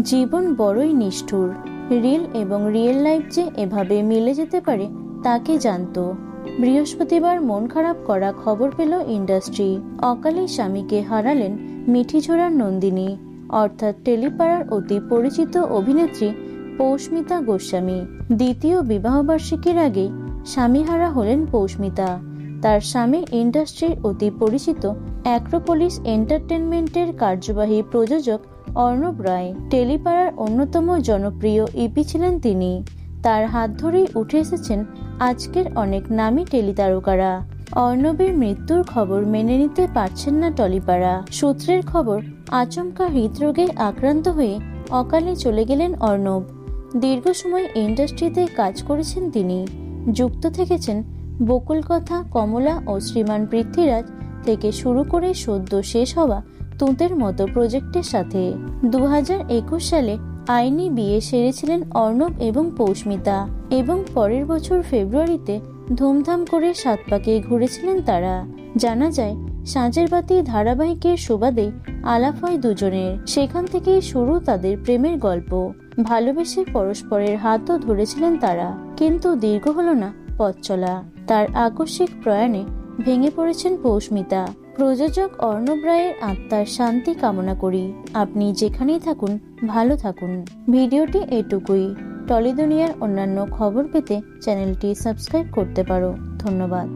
জীবন বড়ই নিষ্ঠুর। রিল এবং রিয়েল লাইফ যে এভাবে মিলে যেতে পারে, তাকে জানতো। বৃহস্পতিবার মন খারাপ করা খবর পেল ইন্ডাস্ট্রি। অকালে স্বামীকে হারালেন মিঠিঝোড়ার নন্দিনী। অর্থাৎ টেলিপাড়ার অতি পরিচিত অভিনেত্রী পৌষ্মিতা গোস্বামী। দ্বিতীয় বিবাহবার্ষিকীর আগেই স্বামীহারা হলেন পৌষ্মিতা। তার স্বামী ইন্ডাস্ট্রির অতি পরিচিত অ্যাক্রোপলিস এন্টারটেনমেন্টের কার্যবাহী প্রযোজক অর্ণব রায় টেলিপাড়ার অন্যতম জনপ্রিয় ইপি ছিলেন তিনি। তার হাত ধরেই উঠে এসেছেন আজকের অনেক নামী টেলিতারকারা। অর্ণবের মৃত্যুর খবর মেনে নিতে পারছেন না টলিপাড়া। সূত্রের খবর, আচমকা হৃদরোগে আক্রান্ত হয়ে অকালে চলে গেলেন অর্ণব। দীর্ঘ সময় ইন্ডাস্ট্রিতে কাজ করেছেন তিনি। যুক্ত থেকেছেন বকুল কথা কমলা ও শ্রীমান পৃথ্বীরাজ থেকে শুরু করে সদ্য শেষ হওয়া তুঁতের মতো প্রজেক্টের সাথে। দু হাজার একুশ সালে আইনি বিয়ে সেরেছিলেন অর্ণব এবং পৌষ্মিতা এবং পরের বছর ফেব্রুয়ারিতে ধুমধাম করে সাত পাকে ঘুরেছিলেন তারা। জানা যায় সাঁঝের বাতি ধারাবাহিকের সুবাদে আলাপ হয় দুজনের। সেখান থেকেই শুরু তাদের প্রেমের গল্প। ভালোবেসে পরস্পরের হাতও ধরেছিলেন তারা, কিন্তু দীর্ঘ হল না পথ চলা। তার আকস্মিক প্রয়াণে ভেঙে পড়েছেন পৌষ্মিতা। প্রযোজক অর্ণব রায়ের আত্মার শান্তি কামনা করি। আপনি যেখানেই থাকুন, ভালো থাকুন। ভিডিওটি এটুকুই। টলিদুনিয়ার অন্যান্য খবর পেতে চ্যানেলটি সাবস্ক্রাইব করতে পারো। ধন্যবাদ।